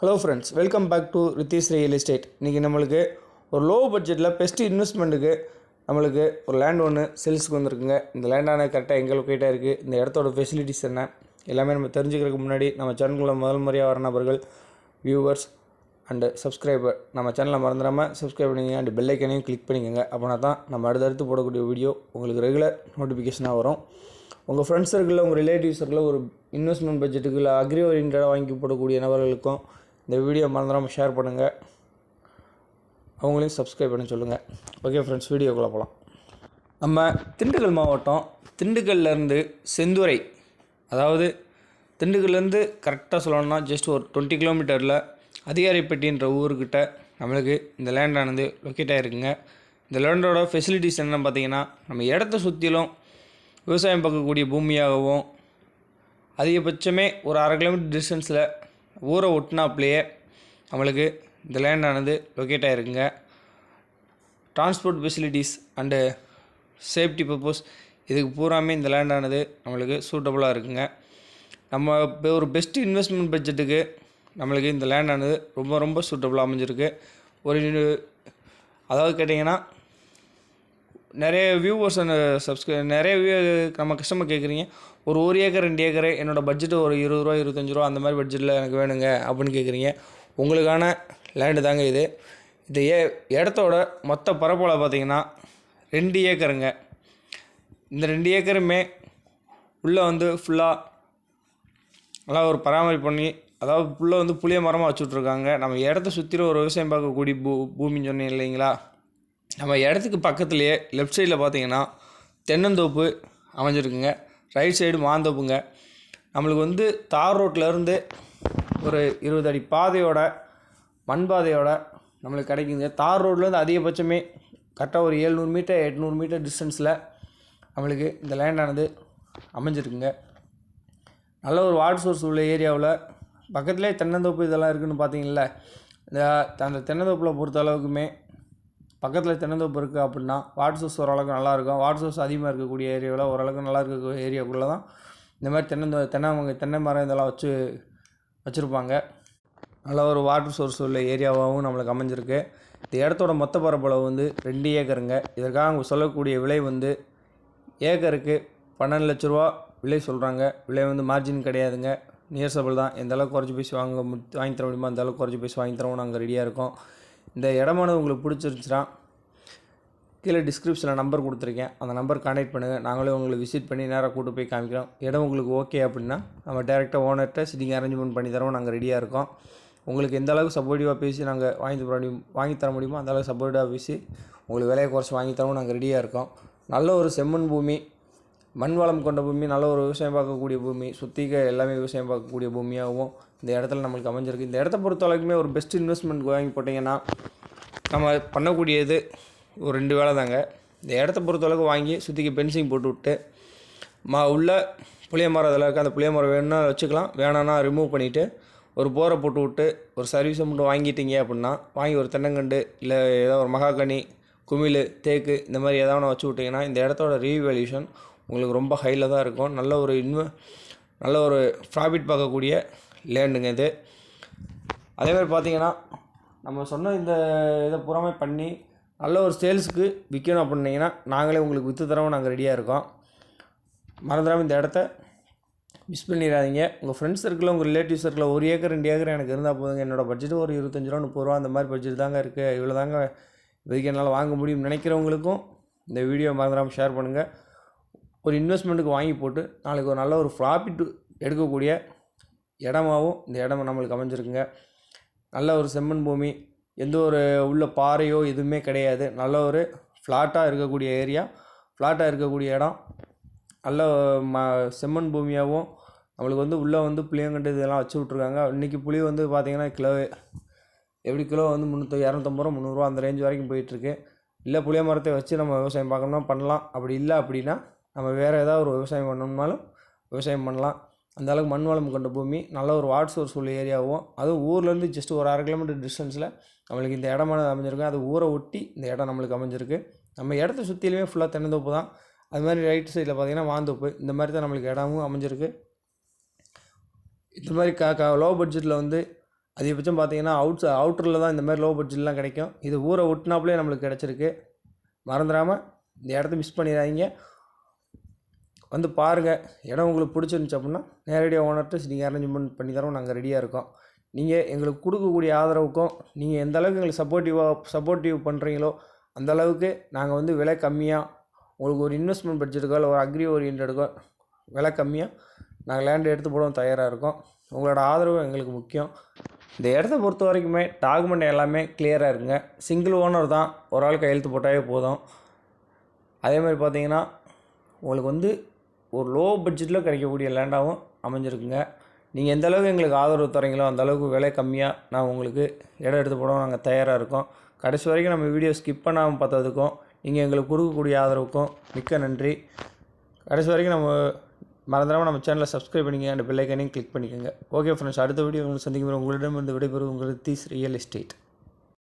Hello friends welcome back to Ritheesh real estate இன்றைக்கி நம்மளுக்கு ஒரு லோ பட்ஜெட்டில் பெஸ்ட் இன்வெஸ்ட்மெண்ட்டுக்கு நம்மளுக்கு ஒரு லேண்ட் ஒன்று சேல்ஸுக்கு வந்திருக்குங்க. இந்த லேண்டான கரெக்டாக எங்கே லொக்கேட்டாக இருக்குது இந்த இடத்தோட ஃபெசிலிட்டிஸ் என்ன? எல்லாமே நம்ம தெரிஞ்சுக்கிறதுக்கு முன்னாடி நம்ம சேனலுக்குள்ள முதல் முறையாக வர நபர்கள் வியூவர்ஸ் அண்டு சப்ஸ்கிரைபர் நம்ம சேனலை மறந்துடாமல் சப்ஸ்கிரைப் பண்ணிங்க அண்ட் பெல்லைக்கனையும் கிளிக் பண்ணிக்கோங்க. அப்படின்னா தான் நம்ம அடுத்தடுத்து போடக்கூடிய வீடியோ உங்களுக்கு ரெகுலர் நோட்டிஃபிகேஷனாக வரும். உங்கள் ஃப்ரெண்ட்ஸ் சர்க்கிளில் உங்கள் ரிலேட்டிவ் சர்க்கிளில் ஒரு இன்வெஸ்ட்மெண்ட் பட்ஜெட்டுக்கு இல்லை அக்ரி ஓரியன்டாக வாங்கி போடக்கூடிய நபர்களுக்கும் இந்த வீடியோ மறந்துடாமல் ஷேர் பண்ணுங்கள் அவங்களையும் சப்ஸ்கிரைப் பண்ண சொல்லுங்கள் ஓகே ஃப்ரெண்ட்ஸ் வீடியோக்குள்ளே போகலாம் நம்ம திண்டுக்கல் மாவட்டம் திண்டுக்கல்லேருந்து செந்துறை அதாவது திண்டுக்கல்லேருந்து கரெக்டாக சொல்லணும்னா ஜஸ்ட் ஒரு டுவெண்ட்டி கிலோமீட்டரில் அதிகாரிப்பட்டின்ற ஊருக்கிட்ட நம்மளுக்கு இந்த லேண்டானது லொக்கேட் ஆகிருக்குங்க இந்த லேண்டோட ஃபெசிலிட்டிஸ் என்னென்னு பார்த்தீங்கன்னா நம்ம இடத்த சுற்றிலும் விவசாயம் பார்க்கக்கூடிய பூமியாகவும் அதிகபட்சமே ஒரு அரை கிலோமீட்டர் டிஸ்டன்ஸில் ஊரை ஒட்டினாப்லேயே நம்மளுக்கு இந்த லேண்டானது locate ஆகிருக்குங்க transport facilities and safety purpose இதுக்கு பூராமே இந்த லேண்டானது நம்மளுக்கு சூட்டபுளாக இருக்குங்க. நம்ம இப்போ ஒரு பெஸ்ட் இன்வெஸ்ட்மெண்ட் பட்ஜெட்டுக்கு நம்மளுக்கு இந்த லேண்டானது ரொம்ப ரொம்ப சூட்டபுளாக அமைஞ்சிருக்கு. ஒரு அதாவது கேட்டிங்கன்னா நிறைய வியூவர்ஸ் அந்த சப்ஸ்கிரை நிறைய வியூ நம்ம கஸ்டமர் கேட்குறீங்க ஒரு ஒரு ஏக்கர் ரெண்டு ஏக்கர் என்னோடய பட்ஜெட் ஒரு இருபது ரூபா இருபத்தஞ்சி ரூபா அந்த மாதிரி பட்ஜெட்டில் எனக்கு வேணுங்க அப்படின்னு கேட்குறீங்க உங்களுக்கான லேண்டு தாங்க இது. இது ஏ இடத்தோட மொத்த பரப்பளவு பார்த்தீங்கன்னா ரெண்டு ஏக்கருங்க. இந்த ரெண்டு ஏக்கருமே உள்ளே வந்து ஃபுல்லாக நல்லா ஒரு பராமரிப்பு பண்ணி அதாவது ஃபுல்லாக வந்து புளிய மரமாக வச்சுட்ருக்காங்க நம்ம இடத்த சுற்றிலும் ஒரு விவசாயம் பார்க்கக்கூடிய பூ பூமின்னு சொன்னேன் இல்லைங்களா? நம்ம இடத்துக்கு பக்கத்துலேயே லெஃப்ட் சைடில் பார்த்தீங்கன்னா தென்னந்தோப்பு அமைஞ்சிருக்குங்க. ரைட் சைடு மாந்தோப்புங்க. நம்மளுக்கு வந்து தார் ரோட்லேருந்து ஒரு இருபது அடி பாதையோட மண் பாதையோட நம்மளுக்கு கிடைக்குங்க தார் ரோட்லேருந்து அதிகபட்சமே கரெக்டாக ஒரு ஏழ்நூறு மீட்டர் எட்நூறு மீட்டர் டிஸ்டன்ஸில் நம்மளுக்கு இந்த லேண்டானது அமைஞ்சிருக்குங்க. நல்ல ஒரு வாட்டர் சோர்ஸ் உள்ள ஏரியாவில் பக்கத்துலேயே தென்னந்தோப்பு இதெல்லாம் இருக்குதுன்னு பார்த்தீங்களா இந்த அந்த தென்னந்தோப்பில் பொறுத்த அளவுக்குமே பக்கத்தில் தென்னந்தோப்பு இருக்குது அப்படின்னா வாட்டர் சோர்ஸ் ஓரளவுக்கு நல்லாயிருக்கும். வாட்டர் சோர்ஸ் அதிகமாக இருக்கக்கூடிய ஏரியாவில் ஓரளவுக்கு நல்லா இருக்க ஏரியாக்குள்ளே தான் இந்த மாதிரி தென்னந்தோ தென்னை தென்னை மரம் இதெல்லாம் வச்சு வச்சுருப்பாங்க. நல்ல ஒரு வாட்டர் சோர்ஸ் உள்ள ஏரியாவாகவும் நம்மளுக்கு அமைஞ்சிருக்கு. இந்த இடத்தோட மொத்த பரப்பளவு வந்து ரெண்டு ஏக்கருங்க. இதற்காக அவங்க சொல்லக்கூடிய விலை வந்து ஏக்கருக்கு பன்னெண்டு லட்ச ரூபா விலை சொல்கிறாங்க விலை வந்து மார்ஜின் கிடையாதுங்க. நியர்சபிள் தான். எந்தளவுக்கு குறைச்சி பேசி வாங்க வாங்கி தர முடியுமோ அந்தளவுக்கு குறைச்சி பேசி வாங்கி தரவும் நாங்கள் ரெடியாக இருக்கோம். இந்த இடமானது உங்களுக்கு பிடிச்சிருந்துச்சுன்னா கீழே டிஸ்கிரிப்ஷனில் நம்பர் கொடுத்துருக்கேன். அந்த நம்பர் கான்டாக்ட் பண்ணுங்கள் நாங்களே உங்களை விசிட் பண்ணி நேராக கூட்டு போய் காமிக்கிறோம். இடம் உங்களுக்கு ஓகே அப்படின்னா நம்ம டேரெக்டாக ஓனர்கிட்ட சிட்டிங் அரேஞ்ச்மெண்ட் பண்ணி தரோம் நாங்கள் ரெடியாக இருக்கோம். உங்களுக்கு எந்த அளவுக்கு சப்போர்ட்டிவாக பேசி நாங்கள் வாங்கி தர முடியும் வாங்கி தர முடியுமோ அந்த அளவுக்கு சப்போர்ட்டிவாக பேசி உங்களுக்கு விலையை குறைச்சி வாங்கி தரவும். நாங்கள் ரெடியாக இருக்கோம். நல்ல ஒரு செம்மண் பூமி. மண் வளம் கொண்ட பூமி நல்ல ஒரு விவசாயம் பார்க்கக்கூடிய பூமி சுற்றிக்க எல்லாமே விவசாயம் பார்க்கக்கூடிய பூமியாகவும் இந்த இடத்துல நம்மளுக்கு அமைஞ்சிருக்கு. இந்த இடத்த பொறுத்த அளவுக்குமே ஒரு பெஸ்ட் இன்வெஸ்ட்மெண்ட் வாங்கி போட்டிங்கன்னா நம்ம பண்ணக்கூடியது ஒரு ரெண்டு வேலை தாங்க. இந்த இடத்த பொறுத்த அளவுக்கு வாங்கி சுற்றிக்கு பென்சிங் போட்டு விட்டு மா உள்ள புளிய மரம் அதில் இருக்க அந்த புளிய மரம் வேணும்னா வச்சுக்கலாம். வேணான்னா ரிமூவ் பண்ணிவிட்டு ஒரு போரை போட்டு விட்டு ஒரு சர்வீஸை மட்டும் வாங்கிட்டீங்க அப்படின்னா வாங்கி ஒரு தென்னங்கண்டு இல்லை ஏதோ ஒரு மகாகனி குமிழ் தேக்கு இந்த மாதிரி ஏதாவது ஒன்று வச்சு விட்டிங்கன்னா இந்த இடத்தோட ரீவேல்யூஷன் உங்களுக்கு ரொம்ப ஹையில் தான் இருக்கும். நல்ல ஒரு இன்வெ நல்ல ஒரு ப்ராஃபிட் பார்க்கக்கூடிய லேண்டுங்க இது. அதே மாதிரி பார்த்தீங்கன்னா நம்ம சொன்ன இந்த இதை புறமே பண்ணி நல்ல ஒரு சேல்ஸுக்கு விற்கணும் அப்படின்னீங்கன்னா நாங்களே உங்களுக்கு விற்று தரவும் நாங்கள் ரெடியாக இருக்கோம். மறந்துடாமல் இந்த இடத்த மிஸ் பண்ணிடாதீங்க. உங்கள் ஃப்ரெண்ட்ஸ் சர்க்கிளில் உங்கள் ரிலேட்டிவ் சர்க்கிளில் ஒரு ஏக்கர் ரெண்டு ஏக்கர் எனக்கு இருந்தால் போதுங்க. என்னோடய பட்ஜெட் ஒரு இருபத்தஞ்சி ரூபா முப்பது ரூபா அந்த மாதிரி பட்ஜெட் தாங்க இருக்குது இவ்வளோ தாங்க இதுக்கு என்னால் வாங்க முடியும் நினைக்கிறவங்களுக்கும் இந்த வீடியோ மறந்துடாமல் ஷேர் பண்ணுங்கள் ஒரு இன்வெஸ்ட்மெண்ட்டுக்கு வாங்கி போட்டு நாளைக்கு ஒரு நல்ல ஒரு ப்ராஃபிட் எடுக்கக்கூடிய இடமாவும் இந்த இடம் நம்மளுக்கு அமைஞ்சிருக்குங்க. நல்ல ஒரு செம்மண் பூமி எந்த ஒரு உள்ள பாறையோ எதுவுமே கிடையாது. நல்ல ஒரு ஃப்ளாட்டாக இருக்கக்கூடிய ஏரியா ஃப்ளாட்டாக இருக்கக்கூடிய இடம். நல்ல ம செம்மண் பூமியாகவும் நம்மளுக்கு வந்து உள்ளே வந்து புளியங்கண்டு இதெல்லாம் வச்சு விட்ருக்காங்க இன்றைக்கி புளி வந்து பார்த்திங்கன்னா கிலோ எப்படி கிலோ வந்து முந்நூற்றி இரநூத்தம்பது ரூபா முந்நூறுரூவா அந்த ரேஞ்ச் வரைக்கும் போயிட்டுருக்கு. இல்லை புளிய மரத்தை வச்சு நம்ம விவசாயம் பார்க்கணும்னா பண்ணலாம். அப்படி இல்லை அப்படின்னா நம்ம வேறு ஏதாவது ஒரு விவசாயம் பண்ணணும்னாலும் விவசாயம் பண்ணலாம். அந்த அளவுக்கு மண் வளம் கொண்ட பூமி நல்ல ஒரு வாட் சோர்ஸ் உள்ள ஏரியாவும் அதுவும் ஊர்லேருந்து ஜஸ்ட் ஒரு அரை கிலோமீட்டர் டிஸ்டன்ஸில் நம்மளுக்கு இந்த இடமானது அமைஞ்சிருக்கு. அது ஊரை ஒட்டி இந்த இடம் நம்மளுக்கு அமைஞ்சிருக்கு. நம்ம இடத்த சுற்றிலுமே ஃபுல்லாக தென்னந்தோப்பு தான். அது மாதிரி ரைட் சைடில் பார்த்திங்கன்னா வாந்தோப்பு இந்த மாதிரி தான் நம்மளுக்கு இடமும் அமைஞ்சிருக்கு. இந்த மாதிரி க க லோ பட்ஜெட்டில் வந்து அதிகபட்சம் பார்த்தீங்கன்னா அவுட்ஸ் அவுட்டரில் தான் இந்த மாதிரி லோ பட்ஜெட்லாம் கிடைக்கும். இது ஊரை ஒட்டினாப்புலேயே நம்மளுக்கு கிடச்சிருக்கு. மறந்துடாமல் இந்த இடத்த மிஸ் பண்ணிடாதீங்க. வந்து பாருங்கள் இடம் உங்களுக்கு பிடிச்சிருந்துச்சு அப்படின்னா நேரடியாக ஓனர்கிட்ட நீங்கள் அரேஞ்ச்மெண்ட் பண்ணி தரோம் நாங்கள் ரெடியாக இருக்கோம். நீங்கள் எங்களுக்கு கொடுக்கக்கூடிய ஆதரவுக்கும் நீங்கள் எந்த அளவுக்கு எங்களுக்கு சப்போர்ட்டிவாக சப்போர்ட்டிவ் பண்ணுறீங்களோ அந்த அளவுக்கு நாங்கள் வந்து விலை கம்மியாக உங்களுக்கு ஒரு இன்வெஸ்ட்மெண்ட் பட்ஜெட்டுக்கோ இல்லை ஒரு அக்ரி ஓரியன்டுக்கோ விலை கம்மியாக நாங்கள் லேண்ட் எடுத்து போடவும் தயாராக இருக்கோம். உங்களோட ஆதரவு எங்களுக்கு முக்கியம். இந்த இடத்த பொறுத்த வரைக்குமே டாக்குமெண்ட் எல்லாமே கிளியராக இருக்குங்க. சிங்கிள் ஓனர் தான் ஒரு ஆள் கையெழுத்து போட்டாவே போதும். அதே மாதிரி பார்த்தீங்கன்னா உங்களுக்கு வந்து ஒரு லோ பட்ஜெட்டில் கிடைக்கக்கூடிய லேண்டாகவும் அமைஞ்சிருக்குங்க. நீங்கள் எந்த அளவுக்கு எங்களுக்கு ஆதரவு தரீங்களோ அந்த அளவுக்கு விலை கம்மியாக நான் உங்களுக்கு இடம் எடுத்து போடவும் நாங்கள் தயாராக இருக்கோம். கடைசி வரைக்கும் நம்ம வீடியோ ஸ்கிப் பண்ணாமல் பார்த்ததுக்கும் நீங்கள் எங்களுக்கு கொடுக்கக்கூடிய ஆதரவுக்கும் மிக்க நன்றி. கடைசி வரைக்கும் நம்ம மறந்துடாமல் நம்ம சேனலை சப்ஸ்கிரைப் பண்ணிக்கங்க. அந்த பெல்லைக்கனையும் கிளிக் பண்ணிக்கோங்க. ஓகே ஃப்ரெண்ட்ஸ் அடுத்த வீடியோ உங்களுக்கு சந்திக்கும் வரை உங்களிடம் வந்து விடைபெறும் உங்களுக்கு தீஸ் ரியல் எஸ்டேட்